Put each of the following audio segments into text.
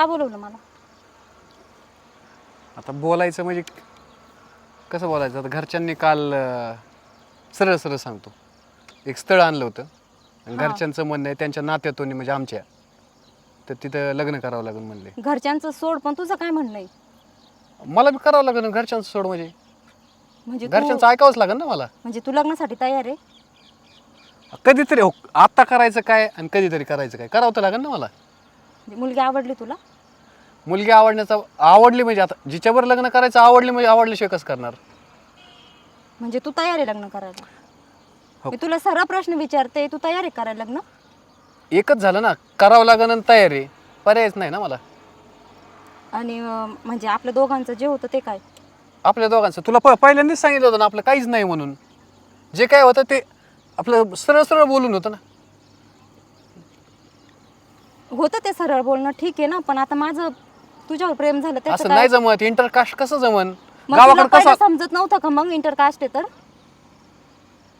का बोलवलं मला? आता बोलायचं म्हणजे कसं बोलायचं? आता घरच्यांनी काल अं, सरळ सरळ सांगतो. एक स्थळ आणलं होतं. आणि. घरच्यांचं म्हणणं आहे त्यांच्या नात्यातून म्हणजे आमच्या. तर तिथं लग्न करावं लागेल म्हणले. घरच्यांचं सोड पण तुझं काय म्हणणं आहे? मला बी करावं लागेल ना घरच्यांचं सोड म्हणजे. म्हणजे तू घरच्यांचं ऐकावंच लागेल ना मला. म्हणजे तू लग्नासाठी तयार आहे? कधीतरी हो आत्ता करायचं काय आणि कधीतरी करायचं काय? करावं तर लागेल ना मला. म्हणजे मुलगी आवडली तुला? मुलगी आवडण्याचा आवडली म्हणजे आता जिच्यावर लग्न करायचं आवडली म्हणजे आवडल्याशिवाय कसं करणार. म्हणजे तू तयार आहे लग्न करायला. हो. मी तुला सरळ प्रश्न विचारते तू तयार आहे करायला लग्न? एकच झालं ना करावं लागेल आणि तयारी पर्यायच नाही ना मला. आणि अं, म्हणजे आपल्या दोघांचं जे होतं ते काय? आपल्या दोघांचं. तुला प पहिल्यांदाच सांगितलं होतं ना आपलं काहीच नाही म्हणून. जे काय होतं ते आपलं सरळ सरळ बोलून होतं ना. होतं ते सरळ बोलणं ठीक आहे ना पण आता माझं तुझ्यावर प्रेम झालं त्याचं असं काय? नाही जमत. इंटरकास्ट कसं जमन? मग तुला गावाकडे पहिलं कसं समजत नव्हतं का मग इंटरकास्ट आहे तर?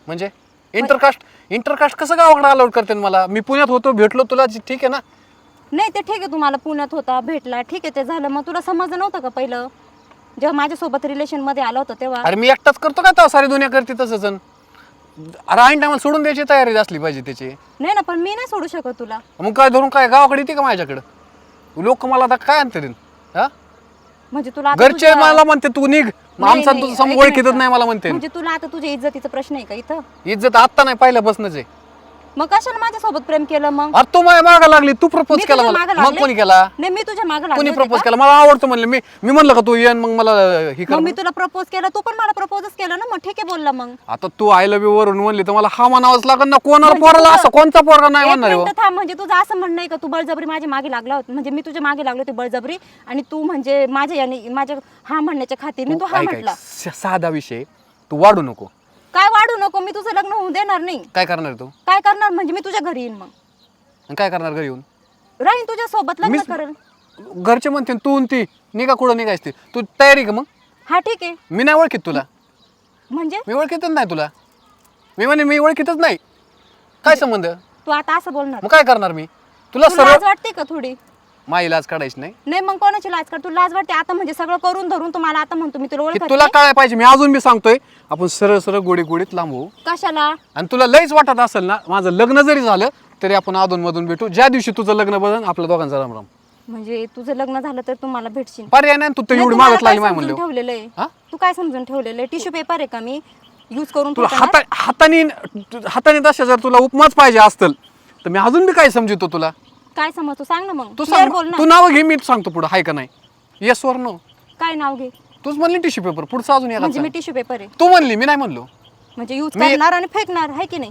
म्हणजे? इंटरकास्ट इंटरकास्ट कसं गावाकडे अलाउड करते मला? मी पुण्यात होतो भेटलो तुला जी- ठीक आहे ना? नाही ते ठीक आहे तुम्हाला पुण्यात होता भेटला ठीक आहे ते झालं. मग तुला समजलं नव्हतं का पहिलं? जेव्हा माझ्यासोबत रिलेशनमध्ये आला होता तेव्हा. अरे मी एकटाच करतो का तेव्हा? सारी दुनिया करते तसंच अन. अरे ऐन टायमाला सोडून द्यायची तयारी असली पाहिजे त्याची. नाही ना पण मी नाही सोडू शकत तुला. मग काय धरून काय? गावाकडे येते का माझ्याकडं? लोक मला आता काय आणते हा? म्हणजे तुला आता घरचे तुझ्या- मला म्हणते तू निघ. नाही, आमचा नाही, तुझं समोर ओळखीतच नाही नाही मला म्हणते. म्हणजे तुला आता तुझ्या इज्जतीचा प्रश्न आहे का इथं? इज्जत आत्ता नाही पहिल्यापासूनच आहे. मग कशाला माझ्यासोबत प्रेम केलं मग? अरे तू माझ्या मागा लागली तू प्रपोज मी केला तुझ्या मला. मागं मग लागले? कोणी केला? नाही मी तुझ्या मागे कोणी प्रपोज केला? मला आवडतं म्हणलं. मी मी म्हणलं का तू येन मग मला ही? कर. मग मी तुला प्रपोज केला तू पण मला प्रपोजच केलं ना मग ठीक आहे बोलला मग. आता तू आय लव्ह यू वरून म्हणली तर मला हा म्हणावंच लागेल ना कोणाला म्हणजे पोराला असं कोणता पोरगा नाही एक म्हणणार हो? मिनिटं थांब म्हणजे तुझं असं म्हणणं आहे का? तू बळजबरी माझ्या मागे लागला होता म्हणजे मी तुझ्या मागे लागले होते बळजबरी आणि तू म्हणजे माझ्या याने माझ्या हा म्हणण्याच्या खातीर तू तू हा ऐक, ऐक. म्हटला. स- साधा विषय. तू वाढू नको. काय वाढू नको मी तुझं लग्न होऊ देणार नाही. काय करणार तू? काय करणार? म्हणजे मी तुझ्या घरी येईन मग. आणि काय करणार घरी येऊन? राहीन तुझ्या सोबत लग्न मीच- करेल. घरचे म्हणते तू आणि ती निघा कुठं निघायची तू. तयारी का मग. हा ठीक आहे. मी नाही ओळखीत तुला. म्हणजे? मी ओळखीतच नाही तुला. मी म्हणे मी ओळखीतच नाही. काय संबंध? तू आता असं बोलणार. मग काय करणार मी? तुला तुला सरळ वाटते का थोडी? माई लाज काढायची नाही. नाही मग कोणाची लाज कर तुला लाज वाटते. आता म्हणजे सगळं करून धरून तुम्हाला आता म्हणतो मी तुला की ओळखत तुला नाही. काय पाहिजे मी अजून मी सांगतोय आपण सरळ सरळ गोडी गोडीत लांबू कशाला? आणि तुला लईच वाटत असेल ना माझं लग्न जरी झालं तरी आपण अधून मधून भेटू. ज्या दिवशी तुझं लग्न बदल आपल्या दोघांचा राम राम म्हणजे तुझं लग्न झालं तर तू मला भेटशील. पर्याय नाही तू तर नाही, एवढी तुम्हाला मागत काय लागली माय समजून म्हणलं ठेवलेलं हा? आहे तू काय समजून ठेवलेलं आहे टिश्यू पेपर आहे का मी? यूज करून तुला ठेवते ना? हाता हाताने हाताने तशा जर तुला उपमाच पाहिजे असतील तर मी अजून बी काय समजतो तुला? काय समजतो? सांग ना मग. तू Clear सांग बोल ना. तू नाव घे मी सांगतो पुढं. हाय का नाही? येस वर नो काय नाव घे? तूच म्हणली टिश्यू पेपर पुढचं अजून याला म्हणजे मी टिश्यू पेपर आहे. तू म्हणली मी नाही म्हणलो. म्हणजे यूज मी- करणार आणि फेकणार आहे की नाही?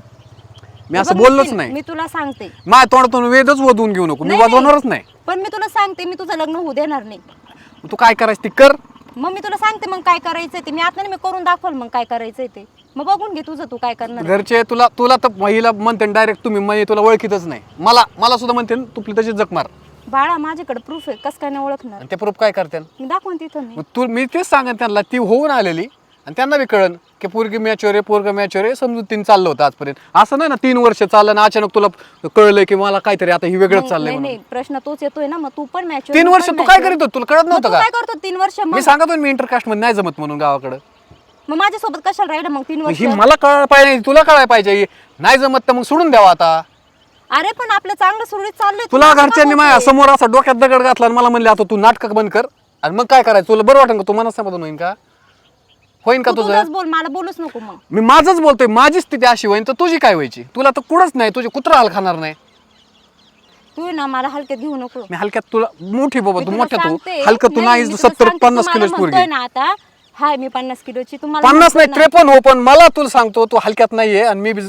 मी असं बघ, बोललोच नाही. मी तुला सांगते. माझ्या तोंडातून वेदच वधवून घेऊ नको. मी नाही, नाही. वाजवणारच नाही. पण मी तुला सांगते मी तुझं लग्न होऊ देणार नाही. तू काय करायचं ते कर. मग मी तुला सांगते मग काय करायचंय ते. मी आता नाही मी करून दाखवल मग काय करायचंय ते. मग बघून घे तुझं तू काय करणार. घरचे तुला तुला तर महिला म्हणते डायरेक्ट तुम्ही म्हणजे तुला ओळखीतच नाही. मला मला सुद्धा म्हणते तू तशी जग मार. बाळा माझ्याकडे प्रूफ आहे. कसं काय नाही ओळखणार? आणि ते प्रूफ काय करते मी दाखवून तिथं मी मग तू मी तेच सांगेन त्यांना ती होऊन आलेली. आणि त्यांना बी कळन की पोरगी मॅचवर आहे पोरग मॅचवर आहे. समजून तीन चाललं होतं आजपर्यंत. असं नाही ना तीन वर्ष चाललं ना अचानक तुला कळलं की मला काहीतरी आता ही वेगळंच चाललंय नाही, म्हणून. नाही. प्रश्न तोच येतोय ना मग तू पण मॅच तीन वर्ष तू काय करीत होत? तुला कळत नव्हतं का? काय करतो तीन वर्ष मग? मी सांगत मी इंटरकास्टमध्ये नाही जमत म्हणून गावाकडं. मग माझ्यासोबत कशाला राहिलं मग तीन वर्ष? ही मला कळायला पाहिजे तुला कळायला पाहिजे. नाही जमत तर मग सोडून द्यावा आता. अरे पण आपलं चांगलं सुरळीत चाललंय तुला असं का घरच्यांनी? माझ्यासमोर असा डोक्यात दगड घातला आणि मला म्हणले आता तू नाटक बंद कर. आणि मग काय करायचं? तुला बरं वाटेल का? तू मनात समाधान होईन का? होईन का तू तुझं? तुझंच बोल मला बोलूच नको मग. मी माझंच बोलतोय माझी स्थिती अशी होईन तर तुझी काय व्हायची? तुला तर कुठंच नाही तुझे कुत्रा हाल खाणार नाही. तू ना मला हलक्यात घेऊ नको. मी हलक्यात तुला मोठी बाबा मी तू तुला मोठ्या तू. सांगते, हलकं तू नाही, नाही मी तुला सत्तर सांगते, पन्नास तू मला किलोची पोरगी. म्हणतोय ना आता हाय मी पन्नास किलोची. तुम्हाला पन्नास नाही. त्रेपन्न हो पण मला तुला सांगतो तू हलक्यात नाहीये आणि मी बी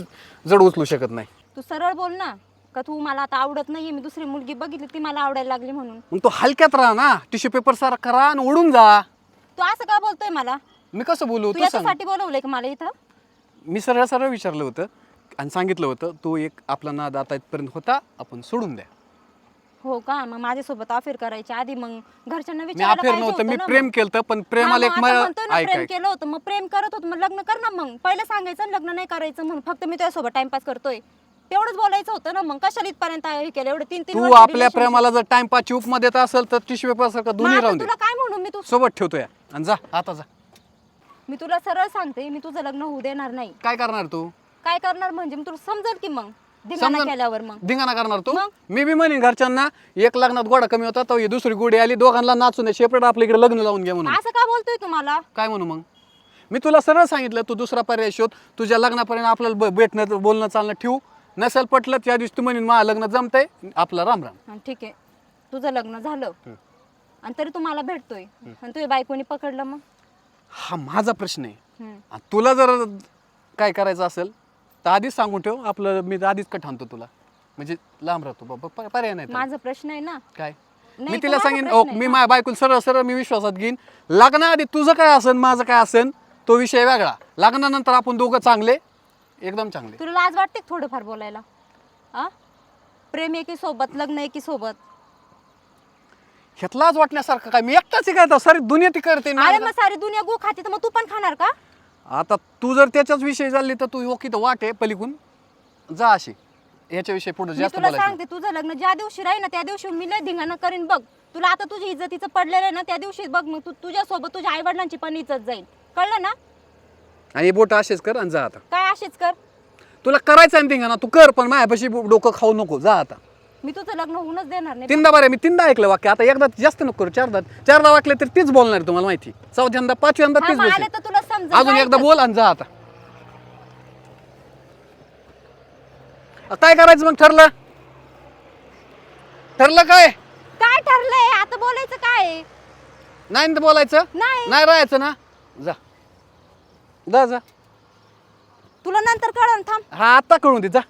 जड उचलू शकत नाही. तू सरळ बोल ना का तू मला आता आवडत नाहीये. मी दुसरी मुलगी बघितली ती मला आवडायला लागली म्हणून. मग तू हलक्यात राहा ना टिश्यू पेपर सारा करा आणि उडून जा. तू असं का बोलतोय मला? मी कसं बोलू? तू तू सांग. याच्यासाठी बोलवलंय का मला इथं? मी सरळ सरळ विचारलं होतं आणि सांगितलं होतं तो एक आपला नाद आता इथपर्यंत होता आपण सोडून द्या. हो का? मग माझ्यासोबत अफेअर करायच्या आधी मग घरच्यांना मी विचारायला अफेअर पाहिजे नव्हतं मी होतं ना प्रेम मग. केलं पण हा, प्रेमाला मग एक आता मला म्हणतोय ना ऐक प्रेम ऐक. केलं होतं मग प्रेम करत होतं मग लग्न कर ना मग. पहिलं सांगायचं लग्न नाही करायचं म्हणून फक्त मी तुझ्यासोबत टाइमपास करतोय. तेवढंच बोलायचं होतं ना मग. कशाला इथपर्यंत हे केलं? एवढं तीन तीन तू वर्ष आपल्या relationship. प्रेमाला जर टाइमपास उपमा देत असेल तर टिश्यू पेपर सारखं मग दोन्ही आता राहून दे. तुला काय म्हणू? मी तू सोबत ठेवतोय आणि जा आता जा. मी तुला सरळ सांगते मी तुझं लग्न होऊ देणार नाही. काय करणार तू? काय करणार म्हणजे? मी तुला समजेल की मग. धिंगाणा समजून- केल्यावर मग. धिंगाणा करणार तू? मी बी म्हणेन घरच्यांना एक लग्नात गोडा कमी होता तर ही दुसरी गोडी आली दोघांना नाचून शेपरेट आपल्या इकडे लग्न लावून घ्या म्हणून. असं का बोलतोय तुम्हाला? काय म्हणू मग? मी तुला सरळ सांगितलं तू दुसरा पर्याय शोध तुझ्या लग्नापर्यंत आपल्याला ब- भेटणं बोलणं चालणं ठेवू. नसेल पटलं त्या दिवशी तू म्हणून माझं लग्न जमतंय आपलं राम राम. हा, ठीक आहे. तुझं लग्न झालं. आणि तरी तू मला भेटतोय. आणि तुझ्या बायकोनी पकडलं मग? हा माझा प्रश्न आहे. हम्म. आणि तुला जर काय करायचं असेल तर आधीच सांगून ठेव आपलं मी आधीच कट आणतो तुला. म्हणजे लांब राहतो बाबा पर्याय नाही त्याला. माझा प्रश्न आहे ना. काय? मी तिला सांगेन प्रश्न ओ, आहे मी. माझ्या बायकोला सरळ सरळ मी विश्वासात घेईन. लग्नाआधी तुझं काय असेल माझं काय असेल तो विषय वेगळा. लग्नानंतर आपण दोघं चांगले एकदम चांगले. तुला लाज वाटते का थोडंफार बोलायला? आ? प्रेम एकी सोबत लग्न एकी सोबत. ह्यातलाच वाटण्यासारखं काय? मी एकटाच आहे काय सारी दुनिया ती करते ना. अरे मग सारी दुनिया गो खाते तर मग तू पण खाणार का? आता तू जर त्याच्याच विषयी झाली तर तू ओके तर वाट आहे पलीकून जा अशी. ह्याच्याविषयी पुढे मी जास्त तुला बोलायचं सांगते तुझं लग्न ज्या दिवशी राहील ना त्या दिवशी मी लय धिंगाणा करीन बघ. तुला आता तुझी इज्जतीचं पडलेलं आहे ना त्या दिवशी बघ मग तू तुझ्यासोबत तुझ्या आई वडिलांची पण इज्जत जाईल. कळलं ना? आणि बोट असेच कर आणि जा आता. काय असेच कर? तुला करायचं आहे ना तू कर पण माझ्यापाशी डोकं खाऊ नको. जा आता. मी तुझं लग्न होऊनच देणार नाही. तीनदा बरं मी तीनदा ऐकलं वाक्य. आता एकदा जास्त नको करू चारदा. चारदा वाटले तर तीच बोलणार तुम्हाला माहिती. चौथ्यांदा पाचव्यांदा हा, तीच मग आले. तर तुला अजून एकदा. बोल आणि जा आता. अ, काय करायचं मग ठरलं? ठरलं काय? काय ठरलंय? आता बोलायचं काय? आहे? नाही ना बोलायचं? नाही. नाही राहायचं ना? जा. जा जा. तुला नंतर कळण थांब. हा आता कळून दे जा.